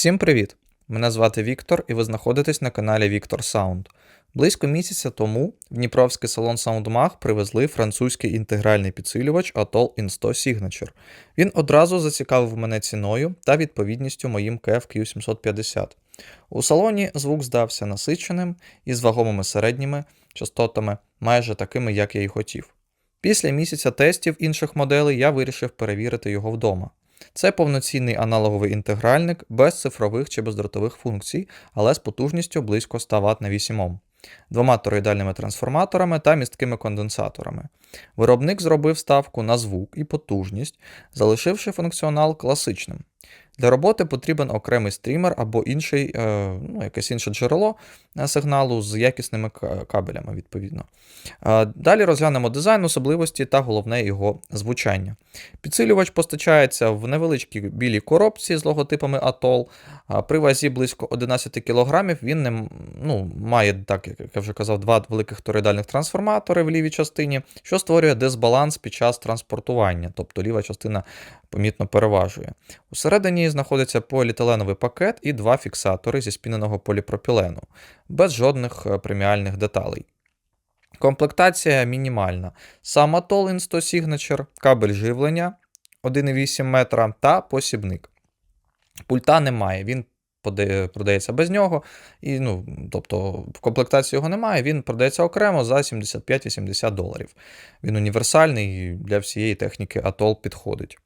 Всім привіт! Мене звати Віктор, і ви знаходитесь на каналі Віктор Sound. Близько місяця тому в Дніпровський салон SoundMag привезли французький інтегральний підсилювач Atoll In100 Signature. Він одразу зацікавив мене ціною та відповідністю моїм KF Q750. У салоні звук здався насиченим і з вагомими середніми частотами, майже такими, як я й хотів. Після місяця тестів інших моделей я вирішив перевірити його вдома. Це повноцінний аналоговий інтегральник без цифрових чи бездротових функцій, але з потужністю близько 100 Вт на 8 Ом, двома тороїдальними трансформаторами та місткими конденсаторами. Виробник зробив ставку на звук і потужність, залишивши функціонал класичним. Для роботи потрібен окремий стрімер або інший, е, ну, якесь інше джерело е, сигналу з якісними кабелями, відповідно. Е, далі розглянемо дизайн, особливості та головне його звучання. Підсилювач постачається в невеличкій білій коробці з логотипами Atoll. При вазі близько 11 кг він не ну, має, так як я вже казав, два великих тороїдальних трансформатори в лівій частині, що створює дисбаланс під час транспортування, тобто ліва частина помітно переважує. Усередині знаходиться поліетиленовий пакет і два фіксатори зі спіненого поліпропілену, без жодних е, преміальних деталей. Комплектація мінімальна. Сам Atoll In100 Signature, кабель живлення 1,8 метра та посібник. Пульта немає, він продається без нього. І, ну, Тобто в комплектації його немає, він продається окремо за 75-80 доларів. Він універсальний і для всієї техніки Atoll підходить.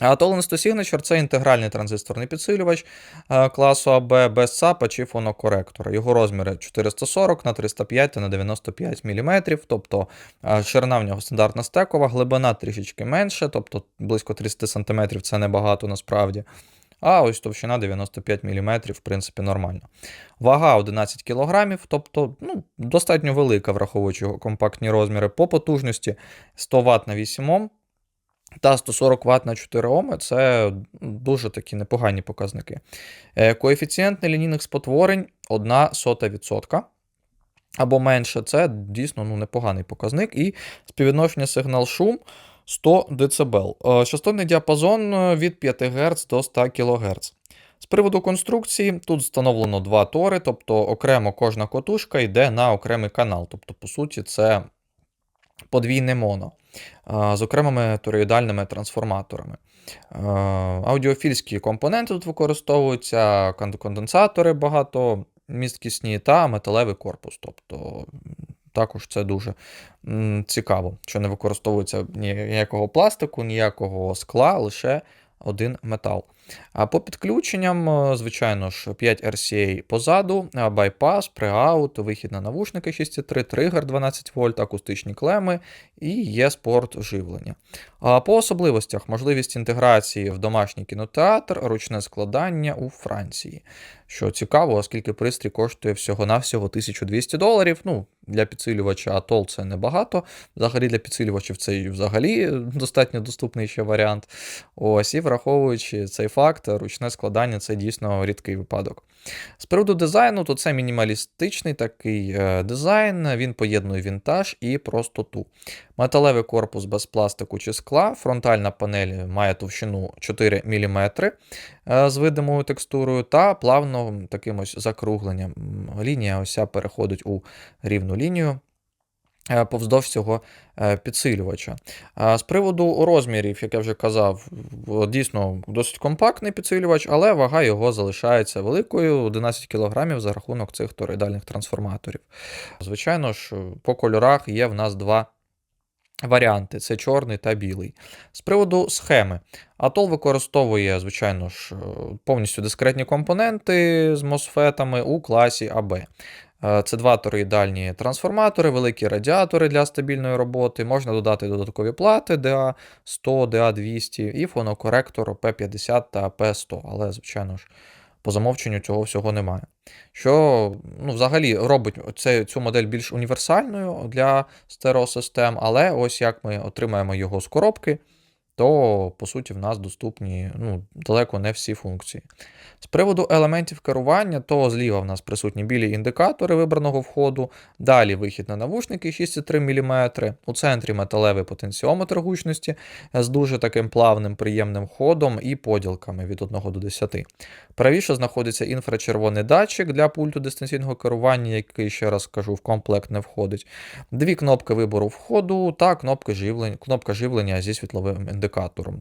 Atoll Insto Signature – це інтегральний транзисторний підсилювач е, класу AB без ЦАПа чи фонокоректора. Його розміри 440 на 305 та на 95 мм, тобто е, ширина в нього стандартна стекова, глибина трішечки менше, тобто близько 30 см це небагато насправді. А ось товщина 95 мм, в принципі, нормально. Вага 11 кг, тобто ну, достатньо велика, враховуючи його компактні розміри по потужності 100 Вт на 8 Ом. Та 140 Вт на 4 Ом це дуже такі непогані показники. Е, коефіцієнт нелінійних спотворень 1 Або менше, це дійсно ну, непоганий показник. І співвідношення сигнал шум 100 дБ. Е, частотний діапазон е, від 5 Гц до 100 кГц. З приводу конструкції, тут встановлено два тори, тобто окремо кожна котушка йде на окремий канал. Тобто, по суті, це подвійне моно з окремими тороїдальними трансформаторами. Аудіофільські компоненти тут використовуються, конденсатори багато місткісні та металевий корпус. Тобто також це дуже цікаво, що не використовується ніякого пластику, ніякого скла, лише один метал. А по підключенням, е, звичайно ж, 5 RCA позаду, байпас, преаут, вихід на навушники 6.3, тригер 12 вольт, акустичні клеми і є спорт живлення. А по особливостях можливість інтеграції в домашній кінотеатр, ручне складання у Франції. Що цікаво, оскільки пристрій коштує всього-навсього 1200 доларів. Ну, Для підсилювача Atoll це небагато. Взагалі для підсилювачів це взагалі достатньо доступний ще варіант. Ось, І враховуючи цей факт, ручне складання це дійсно рідкий випадок. З приводу дизайну, то це мінімалістичний такий е, дизайн, він поєднує вінтаж і простоту. Металевий корпус без пластику чи скла, фронтальна панель має товщину 4 мм е, з видимою текстурою, та плавно таким ось закругленням. Лінія ося переходить у рівну лінію. Е, повздовж цього е, підсилювача. З приводу розмірів, як я вже казав, дійсно досить компактний підсилювач, але вага його залишається великою 11 кг за рахунок цих тороїдальних трансформаторів. Звичайно ж, по кольорах є в нас два. Варіанти це чорний та білий. З приводу схеми. Атол використовує, звичайно ж, повністю дискретні компоненти з мосфетами у класі АБ. Е, це два тороїдальні трансформатори, великі радіатори для стабільної роботи. Можна додати додаткові плати DA100, DA200 і фонокоректор P50 та P100, але, звичайно ж, по замовченню цього всього немає. Що ну, взагалі робить цю, цю модель більш універсальною для стереосистем, але ось як ми отримаємо його з коробки то по суті в нас доступні ну, далеко не всі функції. З приводу елементів керування, то зліва в нас присутні білі індикатори вибраного входу, далі вихід на навушники 6,3 мм, у центрі металевий потенціометр гучності з дуже таким плавним приємним ходом і поділками від 1 до 10. Правіше знаходиться інфрачервоний датчик для пульту дистанційного керування, який, ще раз кажу, в комплект не входить. Дві кнопки вибору входу та кнопка живлення, кнопка живлення зі світловим індикатором.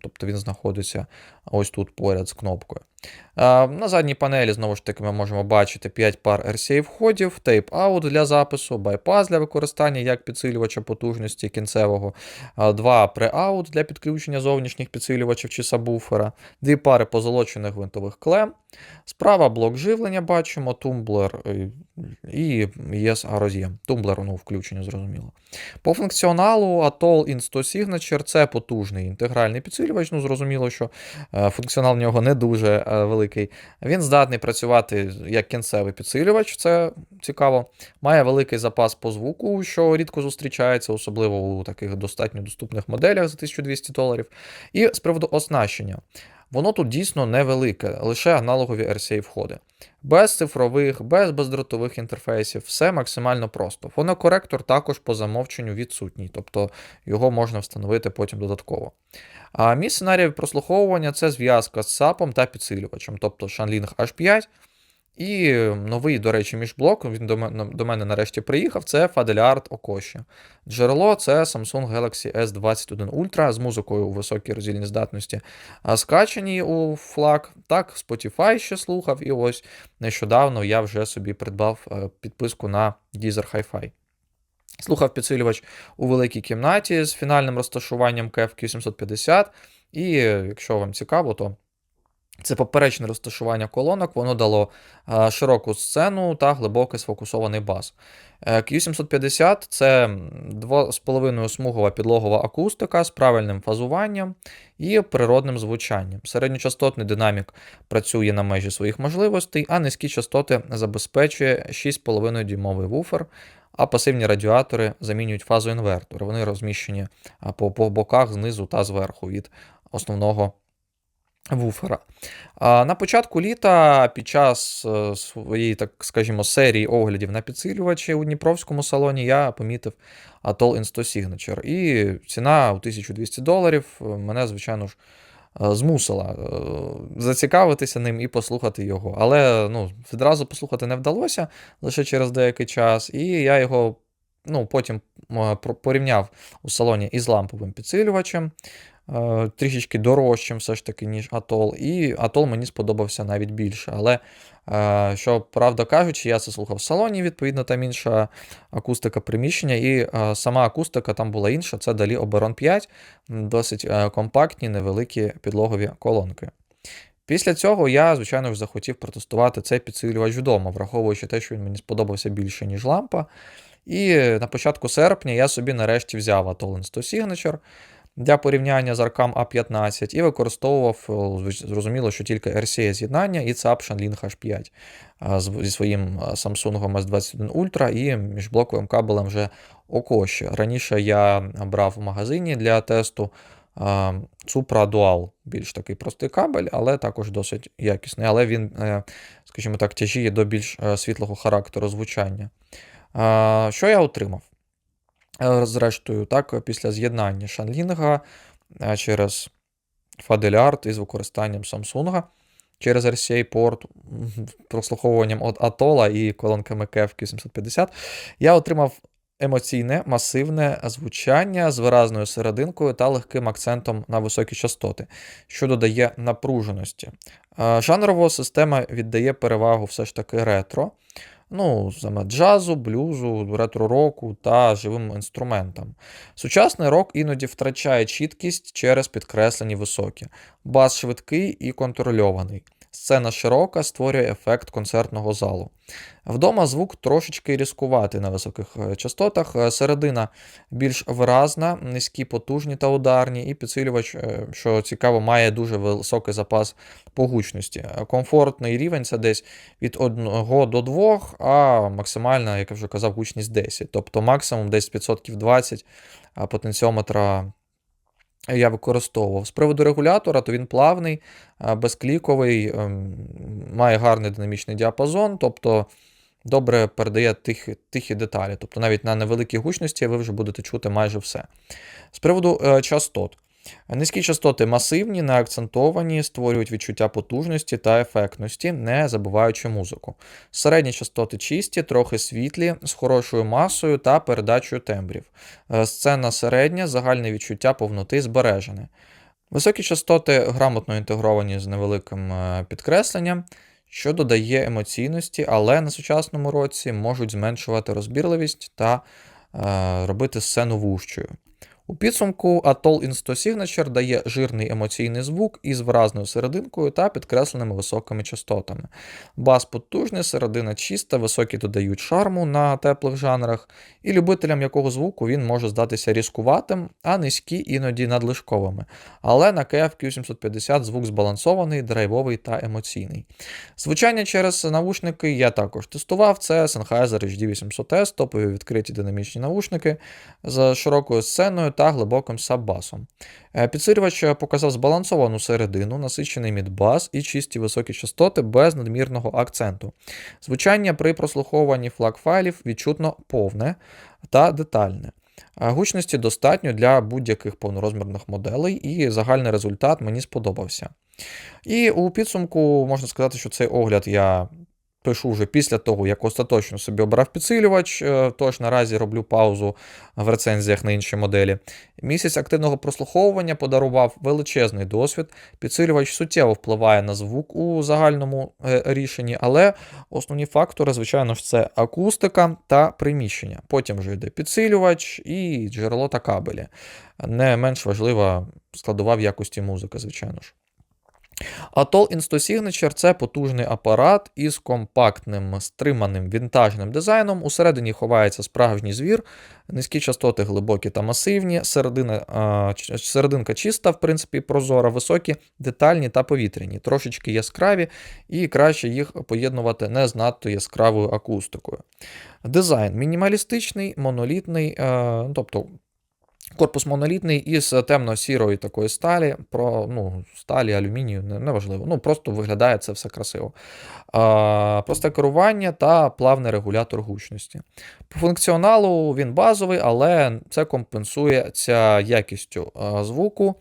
Тобто він знаходиться ось тут поряд з кнопкою. На задній панелі, знову ж таки, ми можемо бачити 5 пар RCA входів, тейп-аут для запису, байпас для використання як підсилювача потужності кінцевого, 2 преаут для підключення зовнішніх підсилювачів чи сабвуфера, дві пари позолочених гвинтових клем. Справа блок живлення бачимо, тумблер і ES роз'єм. Тумблер ну, включення, зрозуміло. По функціоналу Atoll Insto Signature це потужний інтегральний підсилювач. Ну, зрозуміло, що е, функціонал в нього не дуже е, великий. Він здатний працювати як кінцевий підсилювач, це цікаво. Має великий запас по звуку, що рідко зустрічається, особливо у таких достатньо доступних моделях за 1200 доларів. І з приводу оснащення. Воно тут дійсно невелике, лише аналогові RCA входи. Без цифрових, без бездротових інтерфейсів, все максимально просто. Фонокоректор також по замовченню відсутній, тобто його можна встановити потім додатково. А мій сценарій прослуховування це зв'язка з SAP та підсилювачем, тобто Shanling H5. І новий, до речі, міжблок, він до мене, нарешті приїхав, це Fadeliard Окоші. Джерело це Samsung Galaxy S21 Ultra з музикою у високій роздільній здатності, скачані у флаг. Так, Spotify ще слухав, і ось нещодавно я вже собі придбав е, підписку на Deezer Hi-Fi. Слухав підсилювач у великій кімнаті з фінальним розташуванням KF 750 і якщо вам цікаво, то це поперечне розташування колонок, воно дало широку сцену та глибокий сфокусований бас. Е, Q750 це 2,5 смугова підлогова акустика з правильним фазуванням і природним звучанням. Середньочастотний динамік працює на межі своїх можливостей, а низькі частоти забезпечує 6,5 дюймовий вуфер. А пасивні радіатори замінюють фазоінвертори. Вони розміщені по боках знизу та зверху від основного вуфера. На початку літа, під час е, своєї, так скажімо, серії оглядів на підсилювачі у Дніпровському салоні, я помітив Atoll Insto Signature. І ціна у 1200 доларів е, мене, звичайно ж, е, змусила зацікавитися ним і послухати його. Але ну, відразу послухати не вдалося лише через деякий час, і я його ну, потім порівняв у салоні із ламповим підсилювачем. Е, трішечки дорожчим, все ж таки, ніж Атол. І Атол мені сподобався навіть більше. Але, е, що правда кажучи, я це слухав в салоні, відповідно, там інша акустика приміщення, і е, сама акустика там була інша. Це далі Oberon 5, досить компактні, невеликі підлогові колонки. Після цього я, звичайно ж, захотів протестувати цей підсилювач вдома, враховуючи те, що він мені сподобався більше, ніж лампа. І на початку серпня я собі нарешті взяв Atoll Insto Signature для порівняння з Arcam A15 і використовував, зрозуміло, що тільки RCA з'єднання і ЦАП Shanling H5 зі своїм Samsung S21 Ultra і міжблоковим кабелем вже Окоші. Раніше я брав в магазині для тесту Supra Dual, більш такий простий кабель, але також досить якісний. Але він, е, скажімо так, тяжіє до більш е, світлого характеру звучання. Що я отримав? Е, зрештою, так, після з'єднання Шанлінга е, через Фаделярд із використанням Samsung через RCA порт, прослуховуванням от Atola і колонками KF 750 я отримав емоційне, масивне звучання з виразною серединкою та легким акцентом на високі частоти, що додає напруженості. Е, жанрово система віддає перевагу все ж таки ретро ну, саме джазу, блюзу, ретро-року та живим інструментам. Сучасний рок іноді втрачає чіткість через підкреслені високі, бас швидкий і контрольований. Сцена широка створює ефект концертного залу. Вдома звук трошечки різкуватий на високих е, частотах, е, середина більш виразна, низькі, потужні та ударні, і підсилювач, е, що цікаво, має дуже високий запас по гучності. Комфортний рівень це десь від 1 до 2, а максимальна, як я вже казав, гучність 10. Тобто максимум десь 520 потенціометра я використовував. З приводу регулятора, то він плавний, безкліковий, ем, має гарний динамічний діапазон, тобто добре передає тихі, тихі деталі. Тобто навіть на невеликій гучності ви вже будете чути майже все. З приводу е, частот. Низькі частоти масивні, не акцентовані, створюють відчуття потужності та ефектності, не забуваючи музику. Середні частоти чисті, трохи світлі, з хорошою масою та передачею тембрів. Е, Сцена середня, загальне відчуття повноти збережене. Високі частоти грамотно інтегровані з невеликим е, підкресленням, що додає емоційності, але на сучасному році можуть зменшувати розбірливість та е, робити сцену вужчою. У підсумку Atoll Insto Signature дає жирний емоційний звук із виразною серединкою та підкресленими високими частотами. Бас потужний, середина чиста, високі додають шарму на теплих жанрах, і любителям якого звуку він може здатися різкуватим, а низькі іноді надлишковими. Але на KF Q750 звук збалансований, драйвовий та емоційний. Звучання через навушники я також тестував. Це Sennheiser HD800S, топові відкриті динамічні навушники з широкою сценою та глибоким саббасом. Е, Підсилювач показав збалансовану середину, насичений мідбас і чисті високі частоти без надмірного акценту. Звучання при прослуховуванні флаг-файлів відчутно повне та детальне. Гучності достатньо для будь-яких повнорозмірних моделей, і загальний результат мені сподобався. І у підсумку можна сказати, що цей огляд я пишу вже після того, як остаточно собі обрав підсилювач, е, тож наразі роблю паузу в рецензіях на інші моделі. Місяць активного прослуховування подарував величезний досвід. Підсилювач суттєво впливає на звук у загальному е, рішенні, але основні фактори, звичайно ж, це акустика та приміщення. Потім вже йде підсилювач і джерело та кабелі. Не менш важлива складова в якості музики, звичайно ж. Atoll Insto-Signature – це потужний апарат із компактним, стриманим вінтажним дизайном. Усередині ховається справжній звір, низькі частоти глибокі та масивні, середина, серединка чиста, в принципі, прозора, високі, детальні та повітряні, трошечки яскраві, і краще їх поєднувати не з надто яскравою акустикою. Дизайн мінімалістичний, монолітний, е, ну, тобто Корпус монолітний із темно-сірої такої сталі, про, ну, сталі, алюмінію, не- неважливо. Ну, просто виглядає це все красиво. А, просте керування та плавний регулятор гучності. По функціоналу він базовий, але це компенсується якістю звуку.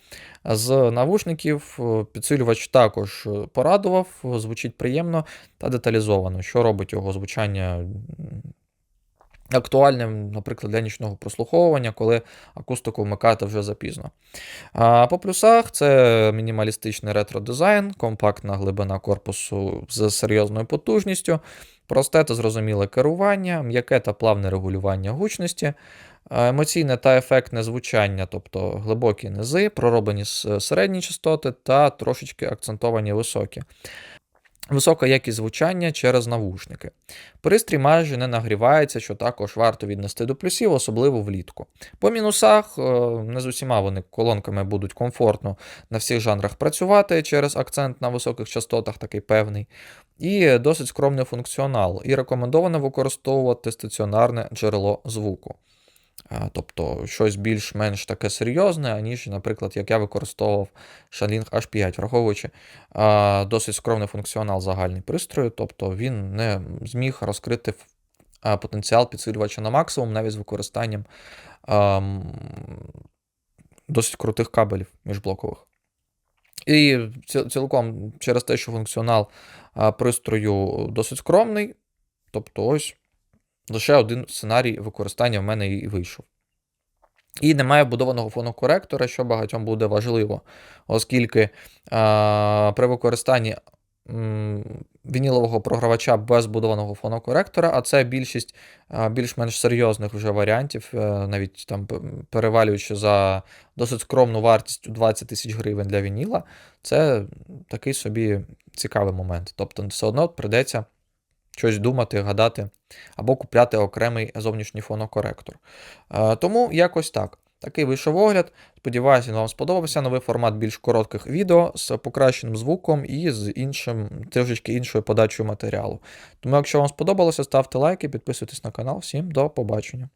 З навушників е, підсилювач також е, порадував, звучить приємно та деталізовано, що робить його звучання актуальним, наприклад, для нічного прослуховування, коли акустику вмикати вже запізно. А по плюсах це мінімалістичний ретро-дизайн, компактна глибина корпусу з серйозною потужністю, просте та зрозуміле керування, м'яке та плавне регулювання гучності, емоційне та ефектне звучання, тобто глибокі низи, пророблені с- середні частоти та трошечки акцентовані високі. Висока якість звучання через навушники. Пристрій майже не нагрівається, що також варто віднести до плюсів, особливо влітку. По мінусах, е, не з усіма вони колонками будуть комфортно на всіх жанрах працювати через акцент на високих частотах, такий певний. І досить скромний функціонал. І рекомендовано використовувати стаціонарне джерело звуку. Тобто щось більш-менш таке серйозне, аніж, наприклад, як я використовував Shanling H5, враховуючи досить скромний функціонал загальний пристрою, тобто він не зміг розкрити потенціал підсилювача на максимум навіть з використанням досить крутих кабелів міжблокових. І цілком через те, що функціонал пристрою досить скромний, тобто ось лише один сценарій використання в мене і вийшов. І немає вбудованого фонокоректора, що багатьом буде важливо, оскільки а, при використанні вінілового програвача без вбудованого фонокоректора, а це більшість більш-менш серйозних вже варіантів, е, навіть там перевалюючи за досить скромну вартість у 20 тисяч гривень для вініла, це такий собі цікавий момент. Тобто все одно прийдеться щось думати, гадати, або купляти окремий зовнішній фонокоректор. Е, Тому якось так. Такий вийшов огляд. Сподіваюся, вам сподобався. Новий формат більш коротких відео з покращеним звуком і з іншим, трішечки іншою подачею матеріалу. Тому, якщо вам сподобалося, ставте лайки, підписуйтесь на канал. Всім до побачення.